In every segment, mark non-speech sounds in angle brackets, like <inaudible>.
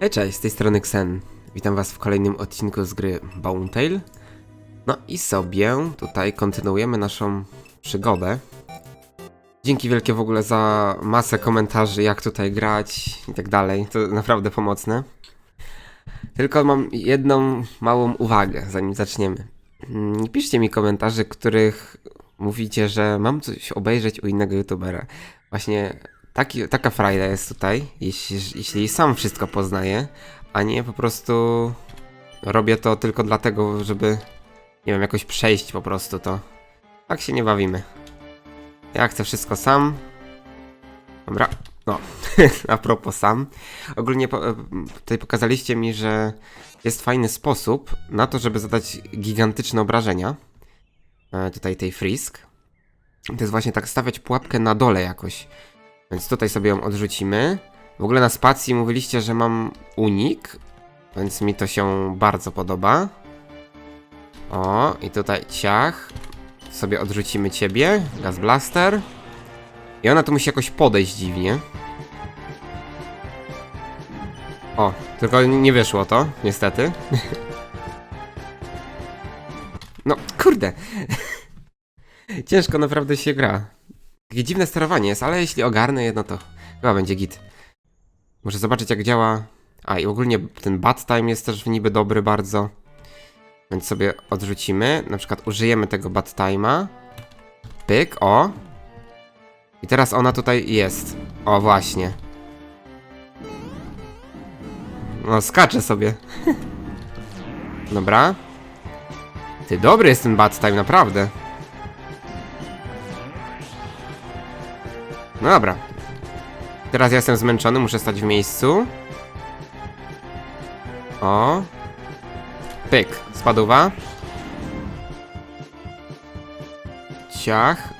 Hej, cześć, z tej strony Xen. Witam was w kolejnym odcinku z gry Bone Tale. No i sobie tutaj kontynuujemy naszą przygodę. Dzięki wielkie w ogóle za masę komentarzy, jak tutaj grać i tak dalej. To naprawdę pomocne. Tylko mam jedną małą uwagę, zanim zaczniemy. Mm, Nie piszcie mi komentarzy, których mówicie, że mam coś obejrzeć u innego youtubera. Właśnie taki, taka frajda jest tutaj, jeśli, jeśli sam wszystko poznaję, a nie po prostu robię to tylko dlatego, żeby, nie wiem, jakoś przejść po prostu to. Tak się nie bawimy. Ja chcę wszystko sam. Dobra, no, <laughs> a propos sam. Ogólnie tutaj pokazaliście mi, że jest fajny sposób na to, żeby zadać gigantyczne obrażenia. E, tutaj tej frisk. To jest właśnie tak stawiać pułapkę na dole jakoś. Więc tutaj sobie ją odrzucimy. W ogóle na spacji mówiliście, że mam unik, więc mi to się bardzo podoba. O, i tutaj ciach. Sobie odrzucimy ciebie, gaz blaster. I ona tu musi jakoś podejść dziwnie. O, tylko nie wyszło to, niestety. <laughs> No, kurde. <laughs> Ciężko naprawdę się gra. Takie dziwne sterowanie jest, ale jeśli ogarnę jedno, to chyba będzie git. Muszę zobaczyć jak działa. A i ogólnie ten bat time jest też niby dobry bardzo. Więc sobie odrzucimy. Na przykład użyjemy tego bat time'a. Pyk, o. I teraz ona tutaj jest. O, właśnie. No, skacze sobie. <laughs> Dobra. Ty, dobry jest ten bat time, naprawdę. No dobra. Teraz ja jestem zmęczony, muszę stać w miejscu. O. Pyk, spaduwa. Ciach.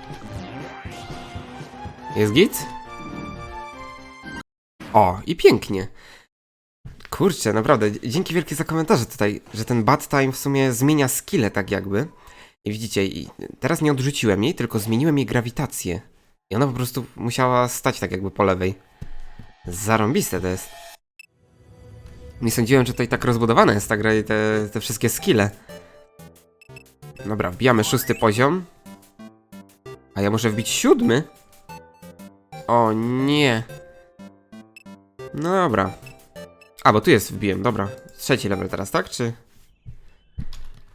Jest git? O, i pięknie. Kurczę, naprawdę, dzięki wielkie za komentarze tutaj, że ten bad time w sumie zmienia skille tak jakby. I widzicie, i teraz nie odrzuciłem jej, tylko zmieniłem jej grawitację. I ona po prostu musiała stać tak jakby po lewej. Zarąbiste to jest. Nie sądziłem, że tutaj tak rozbudowana jest ta gra i te, te wszystkie skille. Dobra, wbijamy szósty poziom. A ja muszę wbić siódmy? O nie. No dobra. A, bo tu jest wbiłem, dobra. Trzeci level teraz, tak? Czy...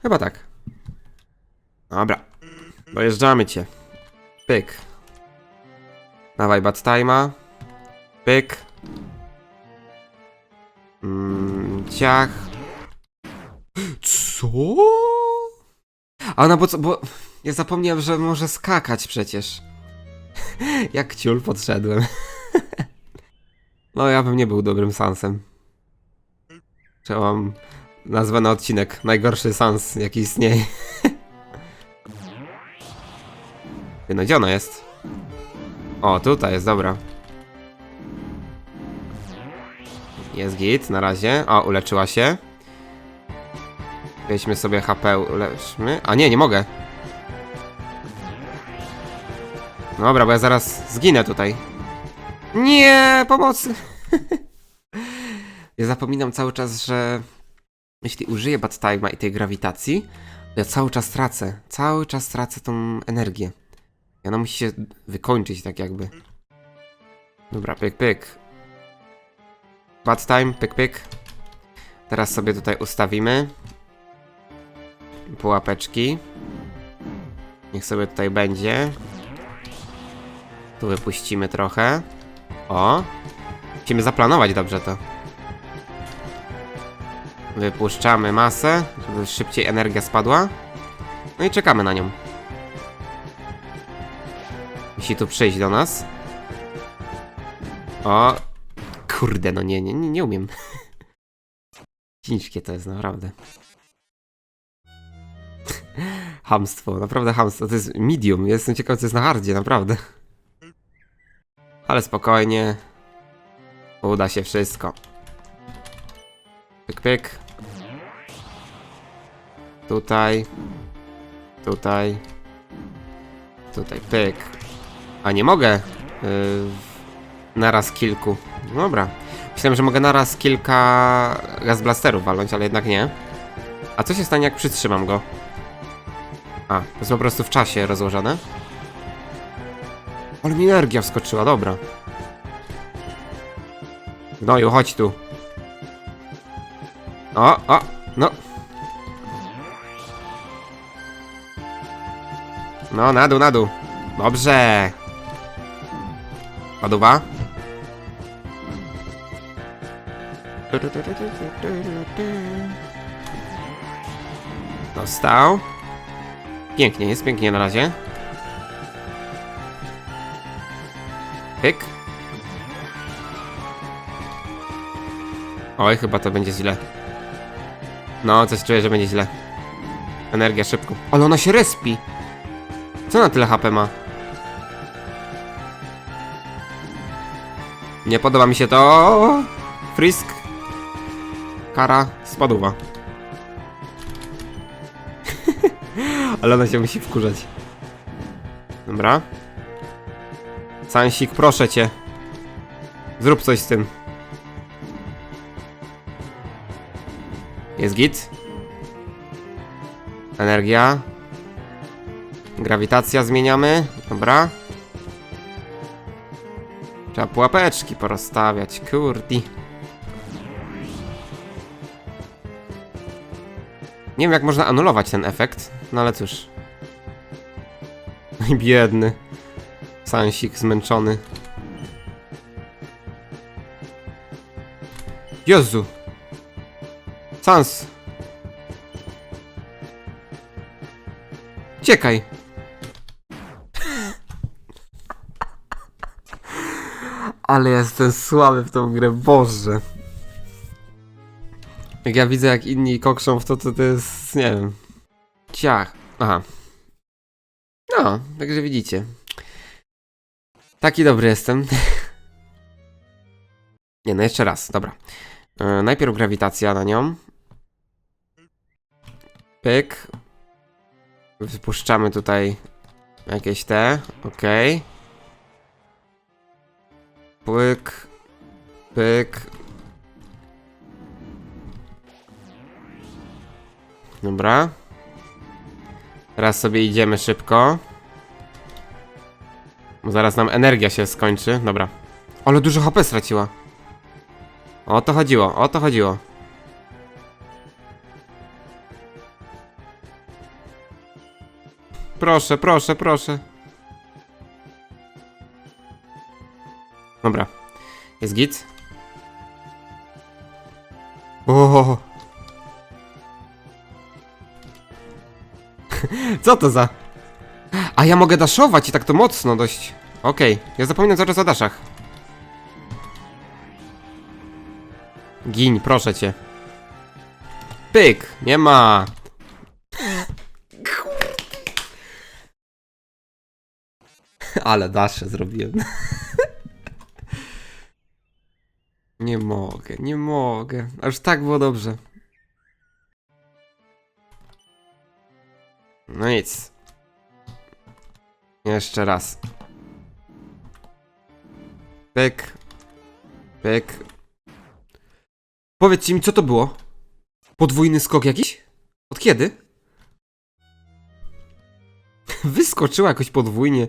Chyba tak. Dobra. Dojeżdżamy cię. Pyk. Dawaj bad time'a. Pyk. Mm, ciach. Co? A no bo co, bo ja zapomniałem, że może skakać przecież. <laughs> Jak ciul podszedłem. <laughs> no ja bym nie był dobrym sansem. Mam nazwę na odcinek Najgorszy sans jaki istnieje. <laughs> Ty, no gdzie ona jest? O, tutaj jest, dobra. Jest git, na razie. O, uleczyła się. Weźmy sobie HP, uleczmy. A nie, nie mogę. Dobra, bo ja zaraz zginę tutaj. Nie, pomocy. <laughs> ja zapominam cały czas, że jeśli użyję bad time'a i tej grawitacji, to ja cały czas tracę. Cały czas tracę tą energię. I ona musi się wykończyć tak jakby. Dobra, pyk, pyk. Bad time, pyk, pyk. Teraz sobie tutaj ustawimy. Pułapeczki. Niech sobie tutaj będzie. Tu wypuścimy trochę. O. Musimy zaplanować dobrze to. Wypuszczamy masę, żeby szybciej energia spadła. No i czekamy na nią. Musi tu przyjść do nas. O! Kurde, no nie, nie, nie, umiem. <laughs> Ciężkie to jest, naprawdę. <laughs> hamstwo, naprawdę hamstwo. To jest medium. Jestem ciekaw, co jest na hardzie, naprawdę. <laughs> Ale spokojnie. Uda się wszystko. Pyk, pyk. Tutaj. Tutaj. Tutaj, pyk. A nie mogę. Yy, Naraz kilku. Dobra. Myślałem, że mogę naraz kilka gaz blasterów walnąć, ale jednak nie. A co się stanie, jak przytrzymam go? A, to jest po prostu w czasie rozłożone. Ale mi energia wskoczyła, dobra. Gnoju, chodź tu. O, o, no. No, na dół, na dół. Dobrze. Paduwa. Dostał. Pięknie, jest pięknie na razie. Pyk. Oj, chyba to będzie źle. No, coś czuję, że będzie źle. Energia szybko. Ale ona się respi. Co na tyle HP ma? Nie podoba mi się to. Frisk. Kara spaduwa. <laughs> Ale ona się musi wkurzać. Dobra. Sansik, proszę cię. Zrób coś z tym. Jest git. Energia. Grawitacja zmieniamy. Dobra. Trzeba pułapeczki porozstawiać, kurdi. Nie wiem jak można anulować ten efekt, no ale cóż. <laughs> Biedny. Sansik zmęczony. Jezu. Sans. Uciekaj. Ale jestem słaby w tą grę, Boże. Jak ja widzę, jak inni kokrzą w to, to to jest, nie wiem. Ciach. Aha. No, także widzicie. Taki dobry jestem. <laughs> nie, no jeszcze raz, dobra. E, najpierw grawitacja na nią. Pyk. Wypuszczamy tutaj jakieś te, okej. Pyk. Pyk. Dobra. Teraz sobie idziemy szybko. Bo zaraz nam energia się skończy. Dobra. Ale dużo HP straciła. O to chodziło, o to chodziło. Proszę, proszę, proszę. Dobra. Jest git. O. <laughs> Co to za... A ja mogę daszować i tak to mocno dość. Okej, ja zapominam czas o daszach. Gin, proszę cię. Pyk, nie ma. <laughs> Ale dasze zrobiłem. <laughs> Nie mogę, nie mogę. Aż tak było dobrze. No nic. Jeszcze raz. Pyk. Pyk. Powiedzcie mi, co to było? Podwójny skok jakiś? Od kiedy? <laughs> Wyskoczyła jakoś podwójnie.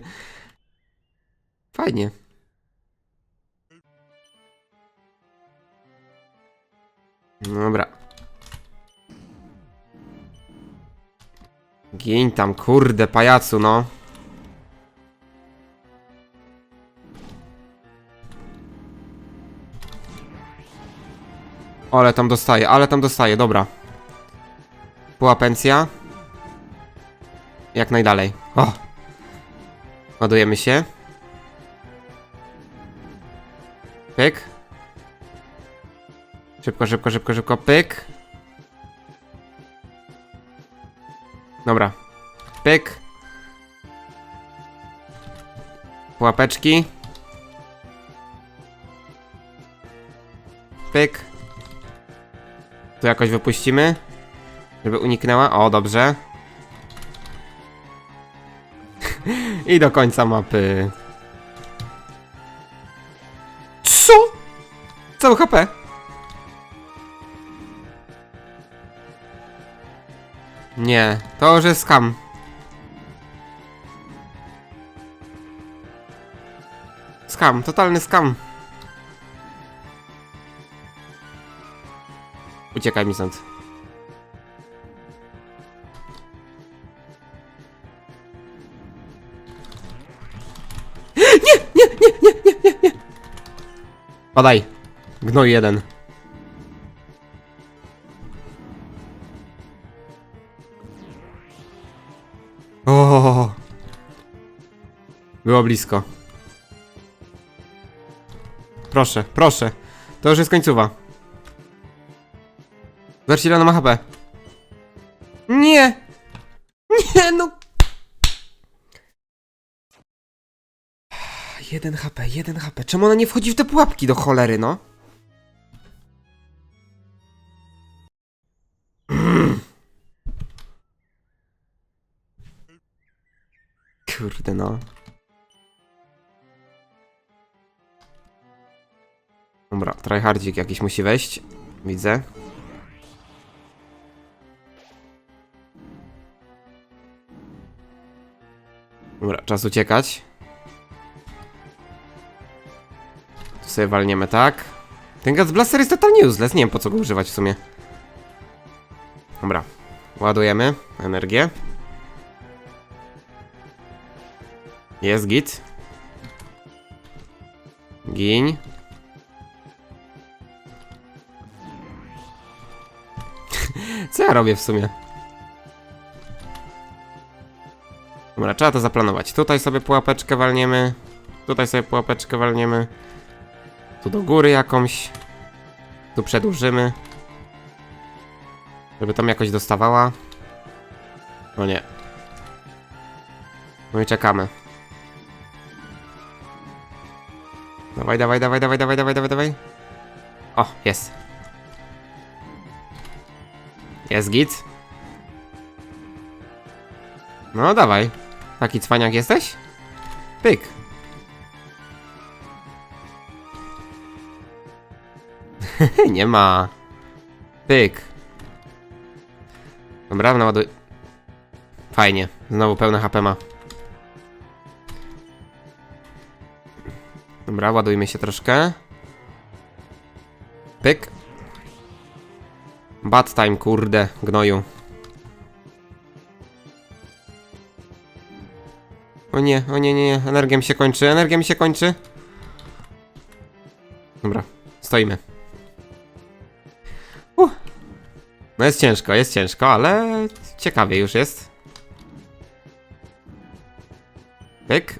Fajnie. Dobra. Giń tam, kurde, pajacu, no. Ale tam dostaje, ale tam dostaje, dobra. Była pensja. Jak najdalej. O! Ładujemy się. Pyk. Szybko, szybko, szybko, szybko, pyk. Dobra. Pyk. Łapeczki. Pyk. Tu jakoś wypuścimy. Żeby uniknęła. O, dobrze. <laughs> I do końca mapy. Cały HP. Nie, to już jest skam. Skam, totalny skam. Uciekaj mi stąd. Nie, nie, nie, nie, nie, nie, nie. Padaj. Gnoj jeden. Było blisko. Proszę, proszę. To już jest końcowa. Zobaczcie ile ma HP. Nie! Nie, no! Jeden HP, jeden HP. Czemu ona nie wchodzi w te pułapki do cholery, no? Kurde, no. Dobra, tryhardzik jakiś musi wejść. Widzę. Dobra, czas uciekać. Tu sobie walniemy tak. Ten Gaz Blaster jest totalnie useless, nie wiem po co go używać w sumie. Dobra, ładujemy energię. Jest git. Giń. Ja robię w sumie? Dobra, trzeba to zaplanować. Tutaj sobie pułapeczkę walniemy. Tutaj sobie pułapeczkę walniemy. Tu do góry jakąś. Tu przedłużymy. Żeby tam jakoś dostawała. No nie. No i czekamy. Dawaj, dawaj, dawaj, dawaj, dawaj, dawaj, dawaj, dawaj. O, jest. Jest git. No dawaj. Taki cwaniak jesteś? Pyk. <laughs> Nie ma. Pyk. Dobra, naładuj. Fajnie. Znowu pełne HP ma. Dobra, ładujmy się troszkę. Pyk. Bad time, kurde, gnoju. O nie, o nie, nie, nie, energia mi się kończy, energia mi się kończy. Dobra, stoimy. Uh. No jest ciężko, jest ciężko, ale ciekawie już jest. Pyk.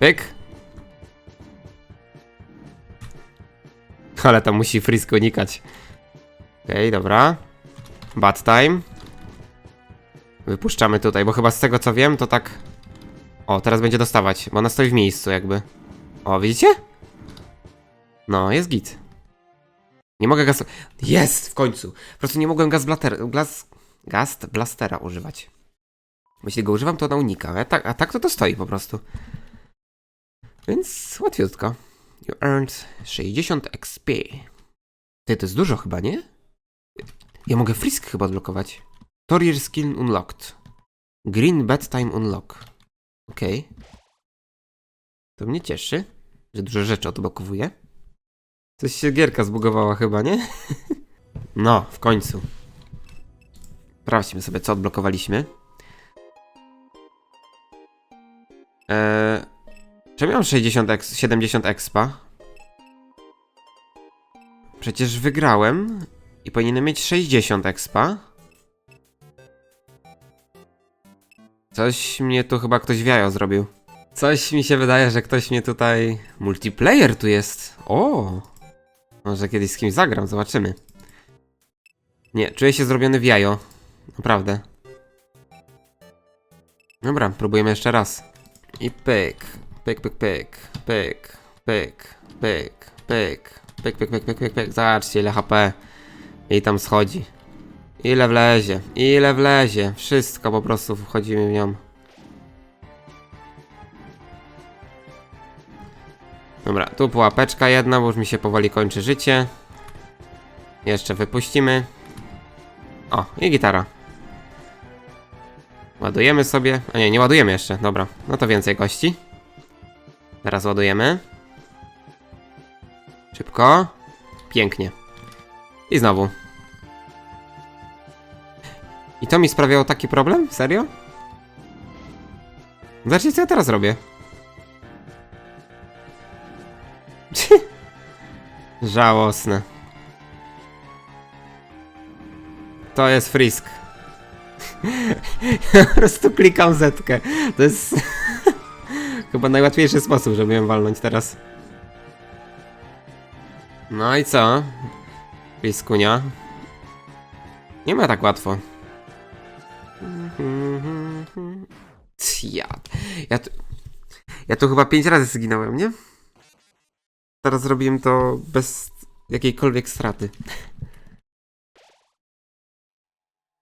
Pyk. Ale tam musi Frisk unikać. Okej, dobra. Bad time. Wypuszczamy tutaj, bo chyba z tego co wiem, to tak... O, teraz będzie dostawać, bo ona stoi w miejscu jakby. O, widzicie? No, jest git. Nie mogę gaz... Jest! W końcu! Po prostu nie mogłem gaz blaster... Gaz... Gast blastera używać. Bo jeśli go używam, to ona unika, a tak, a tak to to stoi po prostu. Więc łatwiutko. You earned 60 XP. Ty, to jest dużo chyba, nie? Ja mogę frisk chyba odblokować. Torier skill unlocked. Green bedtime unlock. Okej. To mnie cieszy, że dużo rzeczy odblokowuje. Coś się gierka zbugowała chyba, nie? <laughs> no, w końcu. Sprawdźmy sobie, co odblokowaliśmy. Eee, Czemu mam 60 ex 70 expa? Przecież wygrałem i powinienem mieć 60 expa. Coś mnie tu chyba ktoś wiajo zrobił. Coś mi się wydaje, że ktoś mnie tutaj... Multiplayer tu jest. O! Może kiedyś z kimś zagram, zobaczymy. Nie, czuję się zrobiony w jajo. Naprawdę. Dobra, próbujemy jeszcze raz. I pyk. Pyk, pyk, pyk. Pyk, pyk, pyk, pyk. Pyk, pyk, pyk, pyk, pyk, pyk. Zobaczcie ile HP. I tam schodzi. Ile wlezie, ile wlezie. Wszystko po prostu wchodzimy w nią. Dobra, tu pułapeczka jedna, bo już mi się powoli kończy życie. Jeszcze wypuścimy. O, i gitara. Ładujemy sobie. A nie, nie ładujemy jeszcze. Dobra, no to więcej kości. Teraz ładujemy. Szybko. Pięknie. I znowu. I to mi sprawiało taki problem? Serio? Zobaczcie, co ja teraz robię. <laughs> Żałosne. To jest frisk. <laughs> po prostu klikam zetkę. To jest <laughs> chyba najłatwiejszy sposób, żeby ją walnąć teraz. No i co? Friskunia. Nie ma tak łatwo. Ja, ja, tu, ja tu chyba pięć razy zginąłem, nie? Teraz zrobiłem to bez jakiejkolwiek straty.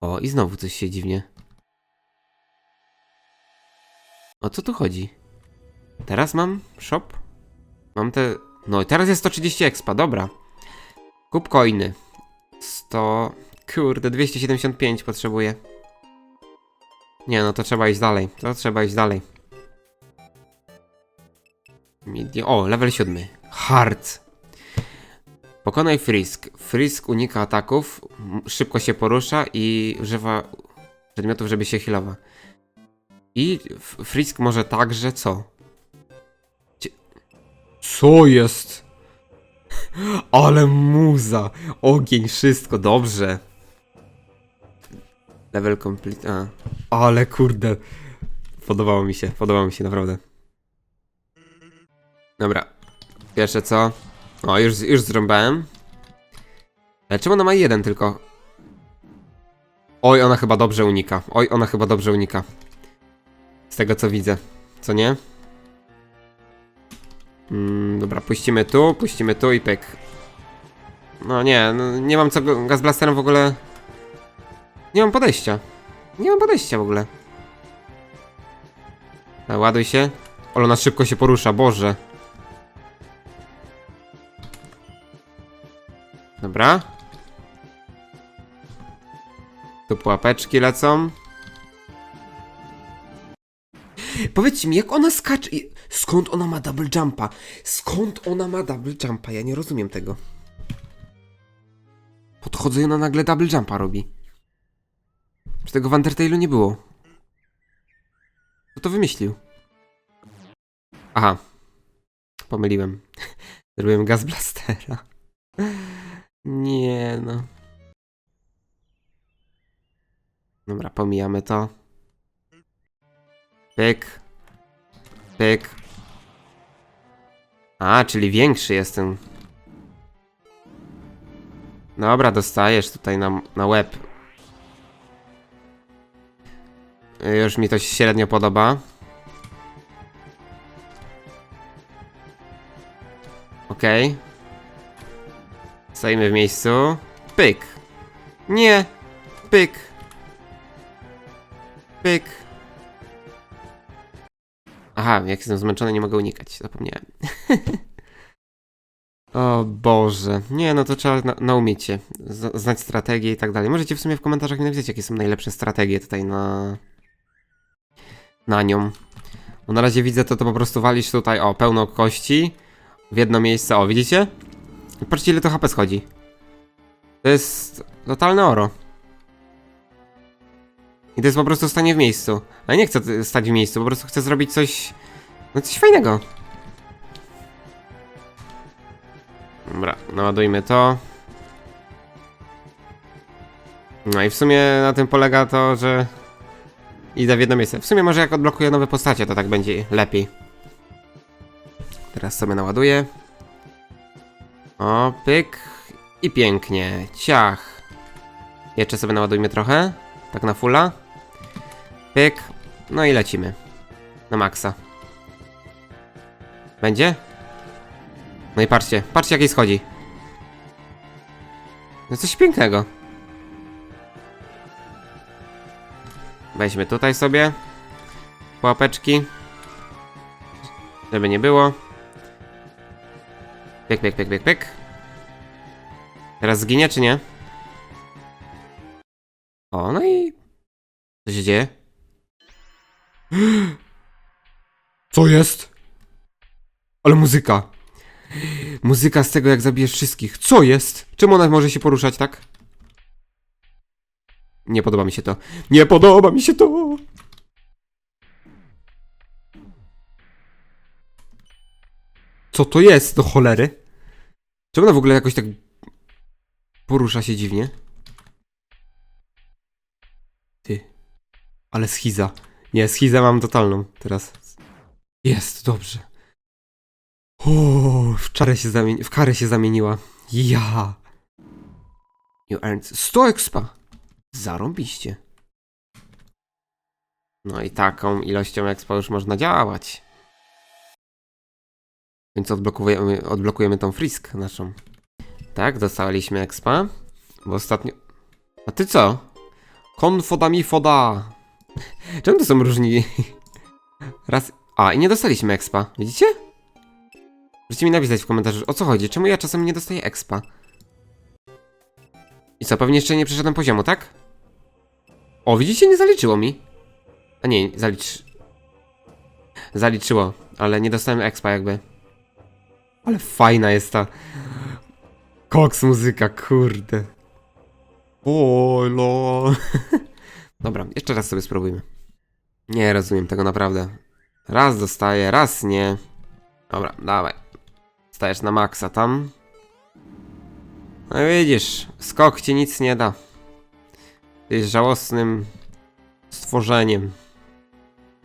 O, i znowu coś się dziwnie. O co tu chodzi? Teraz mam shop? Mam te... No i teraz jest 130 expa, dobra. Kup coiny. 100... Kurde, 275 potrzebuję. Nie, no to trzeba iść dalej. To trzeba iść dalej. Midi- O, level 7. Hard. Pokonaj Frisk. Frisk unika ataków, szybko się porusza i używa przedmiotów, żeby się healować. I Frisk może także co? Co jest? Ale muza! Ogień, wszystko, dobrze. Level complete. A. Ale kurde. Podobało mi się, podobało mi się naprawdę. Dobra. Pierwsze co? O, już, już zrąbałem. Ale czemu ona ma jeden tylko? Oj, ona chyba dobrze unika. Oj, ona chyba dobrze unika. Z tego co widzę. Co nie? Mm, dobra, puścimy tu, puścimy tu i pyk. No nie, no, nie mam co go- gazblasterem w ogóle... Nie mam podejścia. Nie mam podejścia w ogóle. A, ładuj się. Ale ona szybko się porusza, Boże. Dobra. Tu pułapeczki lecą. Powiedzcie mi, jak ona skacze... Skąd ona ma double jumpa? Skąd ona ma double jumpa? Ja nie rozumiem tego. Podchodzę i ona nagle double jumpa robi. Czy tego w Undertale'u nie było? Kto to wymyślił? Aha. Pomyliłem. <laughs> Zrobiłem gaz blastera. Nie no. Dobra, pomijamy to. Pyk. Pyk. A, czyli większy jestem. Dobra, dostajesz tutaj na, na łeb. Już mi to średnio podoba. Okej. Stoimy w miejscu. Pyk. Nie. Pyk. Pyk. Aha, jak jestem zmęczony, nie mogę unikać. Zapomniałem. <laughs> o Boże. Nie, no to trzeba na, naumieć się. Znać strategię i tak dalej. Możecie w sumie w komentarzach mi napisać, jakie są najlepsze strategie tutaj na... Na nią. Bo na razie widzę to, to po prostu walisz tutaj, o, pełno kości w jedno miejsce. O, widzicie? Patrzcie, ile to HP schodzi. To jest totalne oro. I to jest po prostu stanie w miejscu. Ale nie chcę stać w miejscu, po prostu chcę zrobić coś... No coś fajnego. Dobra, naładujmy to. No i w sumie na tym polega to, że... Idę w jedno miejsce. W sumie może jak odblokuję nowe postacie, to tak będzie lepiej. Teraz sobie naładuję. O, pyk. I pięknie. Ciach. Jeszcze sobie naładujmy trochę. Tak na fulla. Pyk. No i lecimy. Na maksa. Będzie? No i patrzcie. Patrzcie, jakiej schodzi. No coś pięknego. Weźmy tutaj sobie. Łapeczki. Żeby nie było. Piek, piek, piek, piek, piek. Teraz zginie, czy nie? O, no i... Co się dzieje? <gasps> Co jest? Ale muzyka. Muzyka z tego, jak zabijesz wszystkich. Co jest? Czemu ona może się poruszać, tak? Nie podoba mi się to. Nie podoba mi się to! Co to jest do cholery? Czemu ona w ogóle jakoś tak porusza się dziwnie? Ty. Ale schiza. Nie, schizę mam totalną teraz. Jest, dobrze. O, w czarę się zamieni... w karę się zamieniła. Ja. You earned 100 expa. Zarąbiście. No i taką ilością expa już można działać. Więc odblokujemy, odblokujemy tą frisk naszą. Tak, dostaliśmy expa. Bo ostatnio... A ty co? Konfoda mi foda. Czemu to są różni? <laughs> Raz... A, i nie dostaliśmy expa. Widzicie? Możecie mi napisać w komentarzu, o co chodzi? Czemu ja czasem nie dostaję expa? I co, pewnie jeszcze nie przeszedłem poziomu, tak? O, widzicie, nie zaliczyło mi. A nie, zalicz... Zaliczyło, ale nie dostałem expa jakby. Ale fajna jest ta... Koks muzyka, kurde. Olo. <laughs> Dobra, jeszcze raz sobie spróbujmy. Nie rozumiem tego naprawdę. Raz dostaję, raz nie. Dobra, dawaj. Stajesz na maksa tam. No widzisz, skok ci nic nie da. Ty jest żałosnym stworzeniem.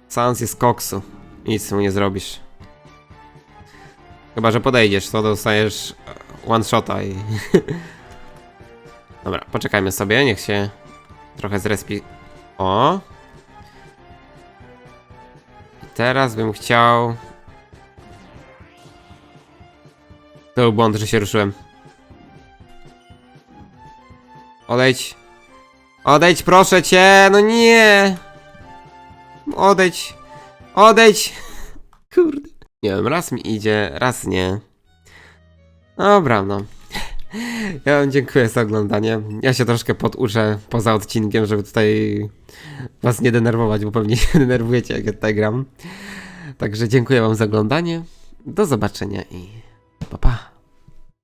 Sans jest koksu. Nic mu nie zrobisz. Chyba, że podejdziesz, to dostajesz e, one shota i... <laughs> Dobra, poczekajmy sobie, niech się trochę zrespi... O! I teraz bym chciał... To był błąd, że się ruszyłem. Odejdź. Odejdź, proszę cię, no nie! Odejdź. Odejdź! <laughs> Kurde. Nie wiem, raz mi idzie, raz nie. Dobra, no. <laughs> Ja wam dziękuję za oglądanie. Ja się troszkę poduczę poza odcinkiem, żeby tutaj was nie denerwować, bo pewnie <laughs> się denerwujecie, jak ja tutaj gram. Także dziękuję wam za oglądanie. Do zobaczenia i 爸爸。